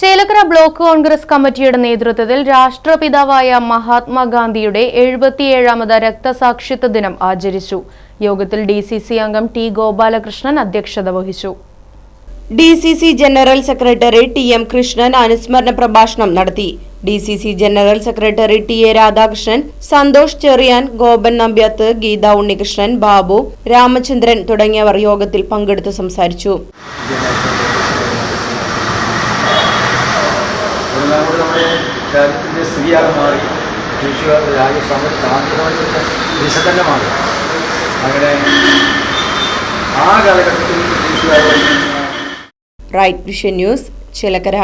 Chelakkara block Congress കമ്മിറ്റിയുടെ നേതൃത്വത്തിൽ രാഷ്ട്രപിതാവായ മഹാത്മാഗാന്ധിയുടെ എഴുപത്തിയേഴാമത് രക്തസാക്ഷിത്വ ദിനം ആചരിച്ചു. യോഗത്തിൽ ഡി സി സി അംഗം ടി ഗോപാലകൃഷ്ണൻ അധ്യക്ഷത വഹിച്ചു. D C C general secretary T M Krishnan അനുസ്മരണ പ്രഭാഷണം നടത്തി. D C C general secretary T A Radhakrishnan Santhosh Cheriyan Gopan Nambiath Geetha Unnikrishnan Babu Ramachandran തുടങ്ങിയവർ യോഗത്തിൽ പങ്കെടുത്ത് സംസാരിച്ചു. നമ്മുടെ നമ്മുടെ രാജ്യത്തിന്റെ സ്ത്രീയാകെ മാറി. ബ്രിട്ടീഷുകാർ രാജ്യ സമര സാമ്പത്തികമായിട്ട് മാറി. അങ്ങനെ ആ കാലഘട്ടത്തിൽ ബ്രിട്ടീഷുകാർ റൈറ്റ് വിഷൻ ന്യൂസ് ചിലക്കര